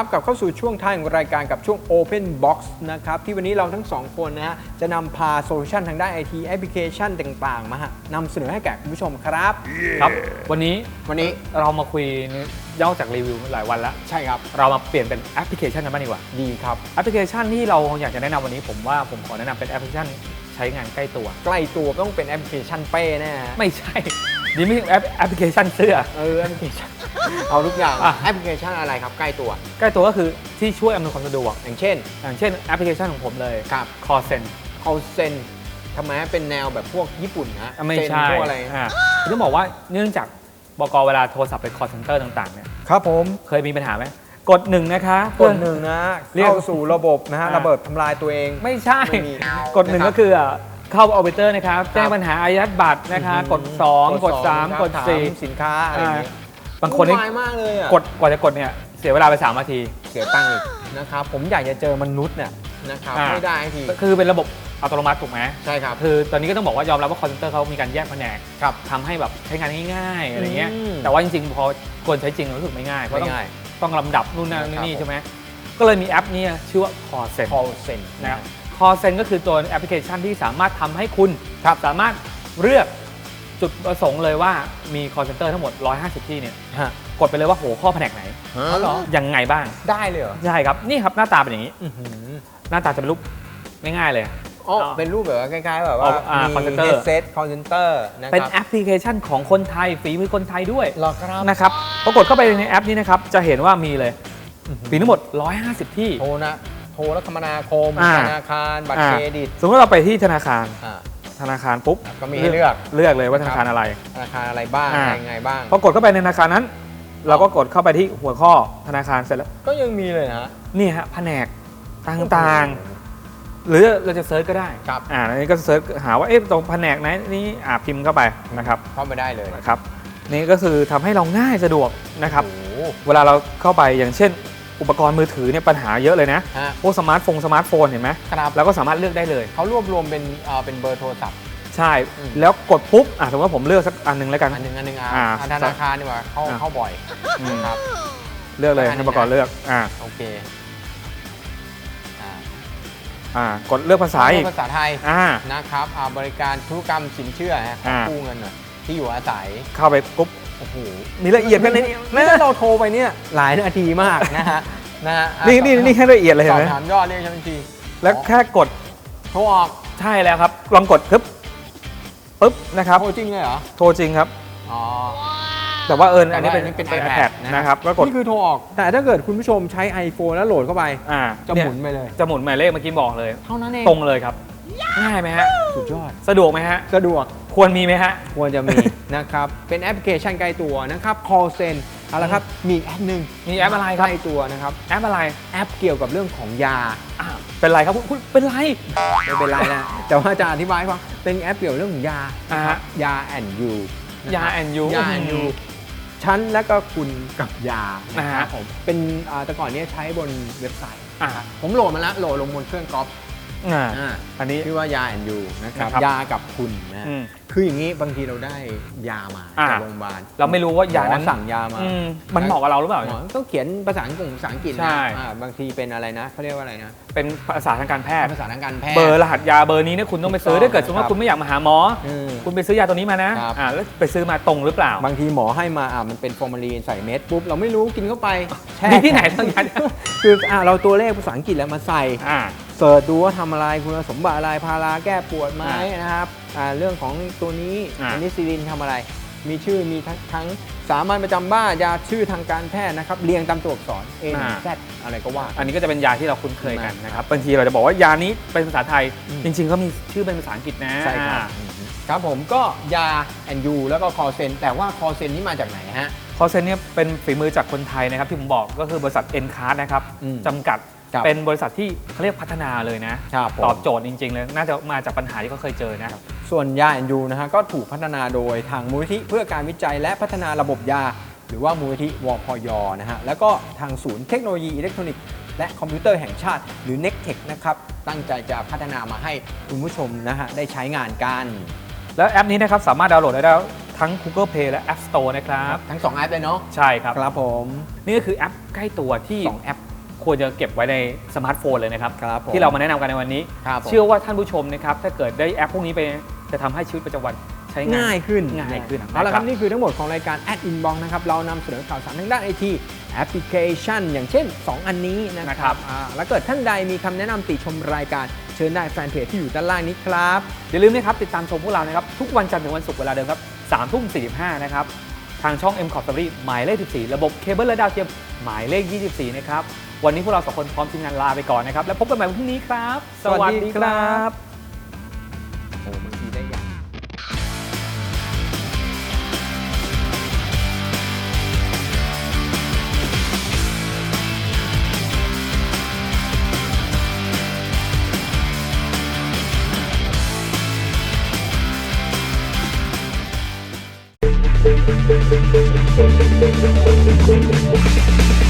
ครับกลับเข้าสู่ช่วงท้ายของรายการกับช่วง Open Box นะครับที่วันนี้เราทั้งสองคนนะฮะจะนำพาโซลูชันทางด้าน IT แอปพลิเคชันต่างๆ มาฮะนำเสนอให้แก่คุณผู้ชมครับ ครับ วันนี้วันนี้เรามาคุยย่อจากรีวิวหลายวันแล้ว ใช่ครับ เรามาเปลี่ยนเป็นแอปพลิเคชันกันบ้างดีกว่า ดีครับ แอปพลิเคชันที่เราอยากจะแนะนำวันนี้ผมว่าผมขอแนะนำเป็นแอปพลิเคชันใช้งานใกล้ตัว ใกล้ตัวต้องเป็นแอปพลิเคชันเป้แน่ฮะไม่ใช่ นี่ไม่ใช่แอปแอปพลิเคชันเสื้อ เออแอปพลิเคชันเอาทุกอย่างอะ แอปพลิเคชันอะไรครับใกล้ตัว ใกล้ตัวก็คือที่ช่วยอำนวยความสะดวก อย่างเช่นอย่างเช่นแอปพลิเคชันของผมเลย ครับคอเซน call sen ทำไมฮะเป็นแนวแบบพวกญี่ปุ่นนะไม่เซ็นใช่พวกอะไรอ่าคือต้องบอกว่าเนื่องจากบกเวลาโทรศัพท์ไปคอเซ็นเตอร์ต่างๆเนี่ยครับผมเคยมีปัญหาไหมกดหนึ่งนะคะกดหนึ่งนะเรียกเข้าสู่ระบบนะฮะอ่า ระเบิดทำลายตัวเอง ไม่ใช่ ไม่มีกดหนึ่งนะครับ ก็คือ เข้าออเบเตอร์นะครับ แจ้งปัญหาอายัดบัตรนะคะกด 2 กดสอง3กดถาม4สินค้าอะไรอย่างเงี้ยบางคนนี่วุ่วายมากเลยอะกดกว่าจะกดเนี่ยเสียเวลาไป3นาทีเสียตังค์อีกนะครับผมอยากจะเจอมนุษย์เนี่ยนะครับอ่าไม่ได้ทีคือเป็นระบบอัตโนมัติถูกไหมใช่ครับคือตอนนี้ก็ต้องบอกว่ายอมรับว่าคอนเซนเตอร์เขามีการแยกแผนกครับทำให้แบบใช้งานง่ายๆอะไรเงี้ยอืมแต่ว่าจริงๆพอคนใช้จริงรู้สึกไม่ง่ายเพราะไม่ต้องง่ายต้องลำดับนู่นนั่นนะครับนี่ใช่ไหมก็เลยมีแอปนี้ชื่อว่า c o r s e n call sen นะครับ c o r s e n ก็คือตัวแอปพลิเคชันที่สามารถทำให้คุณสามารถเลือกจุดประสงค์เลยว่ามี call center ทั้งหมด 150 ที่เนี่ยฮะกดไปเลยว่าโหข้อแผนกไหนอ๋อเหรอยังไงบ้าง ได้เลยเหรอ ใช่ครับ นี่ครับหน้าตาเป็นอย่างนี้อื้อหือหน้าตาจะเป็นรูปง่ายๆเลย อ๋ออ๋อเป็นรูปแบบว่าคล้ายๆแบบว่าอ่ามี call center headset call center นะคเป็นรับแอปพลิเคชันของคนไทยฝีมือคนไทยด้วยหรอครับนะครับพอกดเข้าไปในแอปนี้นะครับ จะเห็นว่ามีเลยมีทั้งหมด 150 ที่ โทรนะโทรและคมนาคม อ่า ธนาคาร บัตรอ่าเครดิตสมมติเราไปที่ธนาคาร อ่า ธนาคารปุ๊บก็มีให้เลือก เลือกเลยว่าธนาคารอะไร ธนาคารอะไรบ้างอ่าอะไรยังไงบ้าง พอกดเข้าไปในธนาคารนั้น เราก็กดเข้าไปที่หัวข้อธนาคารเสร็จแล้ว ก็ยังมีเลยนะฮะนี่ฮะแผนกต่างๆ หรือเราจะเซิร์ชก็ได้ครับ อ่าอันนี้ก็เซิร์ชหาว่าเอ๊ะตรงแผนกไหนนี่อ่าพิมพ์เข้าไปนะครับเข้าไปได้เลยนะครับ นี่ก็คือทำให้เราง่ายสะดวกนะครับ โอ้โห เวลาเราเข้าไปอย่างเช่น อุปกรณ์มือถือเนี่ยปัญหาเยอะเลยนะฮะ พวกสมาร์ทโฟนสมาร์ทโฟนเห็นไหมครับเราก็สามารถเลือกได้เลย เขารวบรวมเป็นเอ่อเป็นเบอร์โทรศัพท์ ใช่ อืม แล้วกดปุ๊บอะสมมติว่าผมเลือกสักอันหนึงแล้วกัน อันหนึ่งอันหนึ่งอะอ่าอ่าธนาคารดีกว่าเข้าอ่า เข้าบ่อยอืมนะครับ เลือกเลยอันนี้ ให้อุปกรณ์เลือกอ่าโอเคอ่าอ่ากดเลือกภาษาอีกภาษาไทยอ่า นะครับอ่าบริการธุรกรรมสินเชื่อฮะอ่ากู้เงินหน่อยที่อยู่อาศัยเข้าไปปุ๊บ โอ้โหมีละเอียดกันในนี้นี่ถ้าเราโทรไปเนี่ยหลายนาทีมากนะฮะนะฮะอะนี่นี่นี่แค่ละเอียดเลยสเห็นอบไหมถามยอดเรียกใช่ไหมทีแล้วแค่กดโทรออกใช่แล้วครับ ลองกดปึ๊บปึ๊บนะครับโทรจริงเลยเหรอโทรจริงครับ อ๋อ แต่ว่าเอิญอันนี้เป็นแต่ว่าอันนี้เป็นเป็น iPad iPad นะครับก็กดนี่คือโทรออก แต่ถ้าเกิดคุณผู้ชมใช้ iPhone แล้วโหลดเข้าไป อ่าจะหมุนเยไปเลย จะหมุนหมายเลขเมื่อกี้บอกเลย เท่านั้นเองตรงเลยครับ ง่ายไหมฮะ สุดยอด สะดวกไหมฮะ สะดวก ควรมีไหมฮะ ควรจะมี นะครับ เป็นแอปพลิเคชันใกล้ตัวนะครับ call sen เอาละครับ มีอีกแอปหนึ่งมีแอปอะไรครับ ใกล้ตัวนะครับ แอปอะไรแอปเกี่ยวกับเรื่องของยา อ่าเป็นไรครับคุณคุณเป็นไร ไม่เป็นไรนะ แต่ว่าจะอธิบายให้ฟังเป็นแอปเกี่ยวกับเรื่องของยาอ่าฮะยาแอนยูะครับยา and you ยาแอนยูฉันแล้วก็คุณกับยานะฮะครับผมเป็นอ่าแต่ก่อนเนี้ใช้บนเว็บไซต์ อ่า ผมโหลดมาแล้วโหลดลงบนเครื่องก๊อป อ่าอ่าอันนี้ ชื่อว่ายาแอนยูนะครับนะครับยากับคุณนะอืมคืออย่างนี้บางทีเราได้ยามาอ่าจากโรงพยาบาลเราไม่รู้ว่ายานั้น หมอสั่งยามาอืมมันเหมาะกับเราหรือเปล่า หมอต้องเขียนภาษาอังกฤษภาษาอังกฤษใช่ นะอ่าบางทีเป็นอะไรนะเขาเรียกว่าอะไรนะเป็นภาษาทางการแพทย์ ภาษาทางการแพทย์ เบอร์รหัสยาเบอร์นี้เนี่ยคุณต้องไปซื้อถูกต้องถ้าเกิดสมมติครัว่าบคุณไม่อยากมาหาหมอ อืม คุณไปซื้อยาตัวนี้มานะครับ อ่าแล้วไปซื้อมาตรงหรือเปล่า บางทีหมอให้มาอ่ามันเป็นฟอร์มาลีนใส่เม็ดปุ๊บเราไม่รู้กินเข้าไปแช่มีที่ไหนต้องยา คืออ่าเราตัวเลขภาษาอังกฤษแล้วมาใส่ อ่า เสิร์ชดูว่าทำอะไรคุณสมบัติอะไรพาราแก้ปวดไหมอ่านนะครับอ่าเรื่องของตัวนี้อ่าอันนี้ซิลินทำอะไร มีชื่อมีทั้งทั้งสามัญประจำบ้านยาชื่อทางการแพทย์นะครับเรียงตามตัวอักษร A อ่า Z อะไรก็ว่า อันนี้ก็จะเป็นยาที่เราคุ้นเคยกันมากนะครับบางทีเราจะบอกว่ายานี้เป็นภาษาไทยอืมจริงๆก็มีชื่อเป็นภาษาอังกฤษนะใช่ครับอ่าครับผมก็ยาแอนยูแล้วก็คอเซนแต่ว่าคอเซนนี่มาจากไหนฮะคอเซนเนี่ยเป็นฝีมือจากคนไทยนะครับที่ผมบอกก็คือบริษัท n c a r d นะครับอืมจำกัด ครับเป็นบริษัทที่เขาเรียกพัฒนาเลยนะ ครับผม ตอบโจทย์จริง ๆ เลย น่าจะมาจากปัญหาที่เขาเคยเจอนะ ส่วนยาแอนยูนะฮะก็ถูกพัฒนาโดยทางมูลนิธิเพื่อการวิจัยและพัฒนาระบบยา หรือว่ามูลนิธิวพยนะฮะแล้วก็ทางศูนย์เทคโนโลยีอิเล็กทรอนิกส์และคอมพิวเตอร์แห่งชาติ หรือ n e c t e c h นะครับตั้งใจจะพัฒนามาให้คุณผู้ชมนะฮะได้ใช้งานกัน แล้วแอปนี้นะครับสามารถดาวน์โหลดได้แล้วทั้ง Google Play และ App Store นะครับ ทั้ง2แอปเลยเนาะใช่ครับ ครับผม นี่ก็คือแอปใกล้ตัวที่2แอป ควรจะเก็บไว้ในสมาร์ทโฟนเลยนะครับ ครับผมที่เรามาแนะนำกันในวันนี้ ครับผม เชื่อว่าท่านผู้ชมนะครับ ถ้าเกิดได้แอปพวกนี้ไปจะทำให้ชีวิตประจำวันใช้งานง่ายขึ้นง่ายขึ้นเอาละครับนะครับนี่คือทั้งหมดของรายการ Ad Inbox นะครับ เรานำเสนอข่าวสารทางด้านไอทีแอปพลิเคชัน อย่างเช่น 2 อันนี้นะคนะครัรับบ อ่าแล้วเกิดท่านใดมีคำแนะนำติชมรายการ เชิญได้แฟนเพจที่อยู่ด้านล่างนี้ครับ อย่าลืมนะครับ ติดตามชมพวกเรานะครับ ทุกวันจันทร์ถึงวันศุกร์เวลาเดิมครับ3ทุ่ม45นะครับ ทางช่อง m c o t v หมายเลข 14 ระบบเคเบิลและดาวเทียมหมายเลข 24 นะครับ วันนี้พวกเราสองคนพร้อมทีมงานลาไปก่อนนะครับ แล้วพบกันใหม่วันพรุ่งนี้ครับโอ้บางทีได้อย่าง Thank